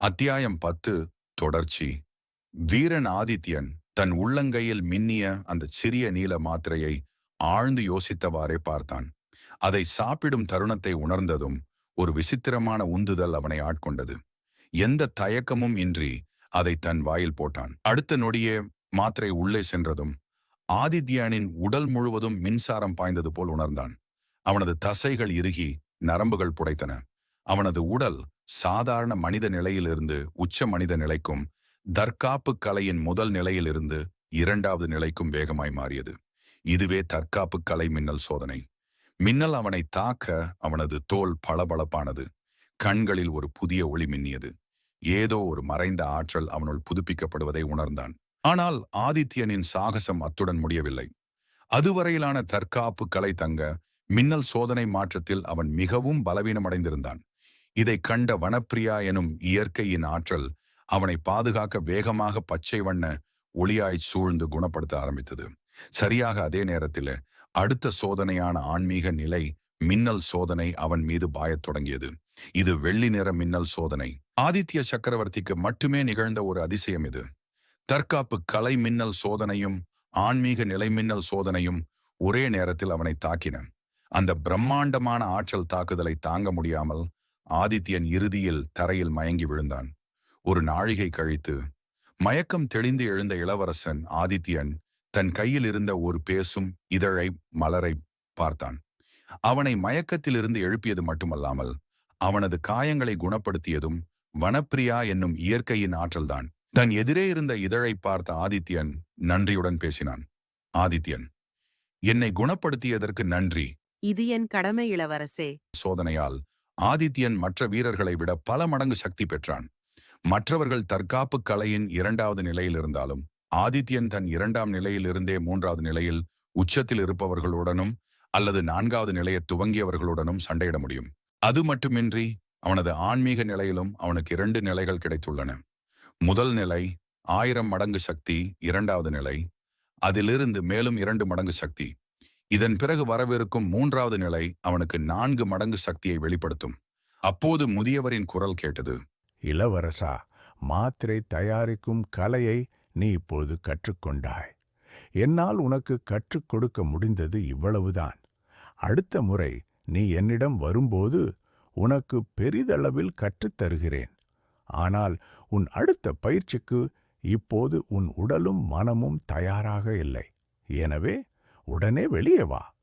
அத்தியாயம் பத்து தொடர்ச்சி. வீரன் ஆதித்யன் தன் உள்ளங்கையில் மின்னிய அந்த சிறிய நீல மாத்திரையை ஆழ்ந்து யோசித்தவாறே பார்த்தான். அதை சாப்பிடும் தருணத்தை உணர்ந்ததும் ஒரு விசித்திரமான உந்துதல் அவனை ஆட்கொண்டது. எந்த தயக்கமும் இன்றி அதை தன் வாயில் போட்டான். அடுத்த நொடியே மாத்திரை உள்ளே சென்றதும் ஆதித்யனின் உடல் முழுவதும் மின்சாரம் பாய்ந்தது போல் உணர்ந்தான். அவனது தசைகள் இறுகி நரம்புகள் புடைத்தன. அவனது உடல் சாதாரண மனித நிலையிலிருந்து உச்ச மனித நிலைக்கும் தற்காப்பு கலையின் முதல் நிலையிலிருந்து இரண்டாவது நிலைக்கும் வேகமாய் மாறியது. இதுவே தற்காப்பு கலை மின்னல் சோதனை. மின்னல் அவனை தாக்க அவனது தோல் பளபளப்பானது. கண்களில் ஒரு புதிய ஒளி மின்னியது. ஏதோ ஒரு மறைந்த ஆற்றல் அவனுள் புதுப்பிக்கப்படுவதை உணர்ந்தான். ஆனால் ஆதித்யனின் சாகசம் அத்துடன் முடியவில்லை. அதுவரையிலான தற்காப்பு கலை தங்க மின்னல் சோதனை மாற்றத்தில் அவன் மிகவும் பலவீனமடைந்திருந்தான். இதை கண்ட வனப்பிரியா எனும் இயற்கையின் ஆற்றல் அவனை பாதுகாக்க வேகமாக பச்சை வண்ண ஒளியாய் சூழ்ந்து குணப்படுத்த ஆரம்பித்தது. சரியாக அதே நேரத்தில் அடுத்த சோதனையான ஆன்மீக நிலை மின்னல் சோதனை அவன் மீது பாயத் தொடங்கியது. இது வெள்ளி நிற மின்னல் சோதனை. ஆதித்ய சக்கரவர்த்திக்கு மட்டுமே நிகழ்ந்த ஒரு அதிசயம் இது. தற்காப்பு கலை மின்னல் சோதனையும் ஆன்மீக நிலை மின்னல் சோதனையும் ஒரே நேரத்தில் அவனை தாக்கின. அந்த பிரம்மாண்டமான ஆற்றல் தாக்குதலை தாங்க முடியாமல் ஆதித்யன் இறுதியில் தரையில் மயங்கி விழுந்தான். ஒரு நாழிகை கழித்து மயக்கம் தெளிந்து எழுந்த இளவரசன் ஆதித்யன் தன் கையில் இருந்த ஒரு பேசும் இதழை மலரை பார்த்தான். அவனை மயக்கத்திலிருந்து எழுப்பியது மட்டுமல்லாமல் அவனது காயங்களை குணப்படுத்தியதும் வனப்பிரியா என்னும் இயற்கையின் ஆற்றல்தான். தன் எதிரே இருந்த இதழை பார்த்த ஆதித்யன் நன்றியுடன் பேசினான். ஆதித்யன் என்னை குணப்படுத்தியதற்கு நன்றி. இது என் கடமை இளவரசே. சோதனையால் ஆதித்யன் மற்ற வீரர்களை விட பல மடங்கு சக்தி பெற்றான். மற்றவர்கள் தற்காப்பு கலையின் இரண்டாவது நிலையில் இருந்தாலும் ஆதித்யன் தன் இரண்டாம் நிலையிலிருந்தே மூன்றாவது நிலையில் உச்சத்தில் இருப்பவர்களுடனும் அல்லது நான்காவது நிலையை துவங்கியவர்களுடனும் சண்டையிட முடியும். அது மட்டுமின்றி அவனது ஆன்மீக நிலையிலும் அவனுக்கு இரண்டு நிலைகள் கிடைத்துள்ளன. முதல் நிலை ஆயிரம் மடங்கு சக்தி இரண்டாவது நிலை. அதிலிருந்து மேலும் இரண்டு மடங்கு சக்தி. இதன் பிறகு வரவிருக்கும் மூன்றாவது நிலை அவனுக்கு நான்கு மடங்கு சக்தியை வெளிப்படுத்தும். அப்போது முதியவரின் குரல் கேட்டது இளவரசா மாத்திரை தயாரிக்கும் கலையை நீ இப்போது கற்றுக்கொண்டாய். என்னால் உனக்கு கற்றுக் கொடுக்க முடிந்தது இவ்வளவுதான். அடுத்த முறை நீ என்னிடம் வரும்போது உனக்கு பெரிதளவில் கற்றுத் தருகிறேன். ஆனால் உன் அடுத்த பயிற்சிக்கு இப்போது உன் உடலும் மனமும் தயாராக இல்லை. எனவே உடனே வெளியே வா.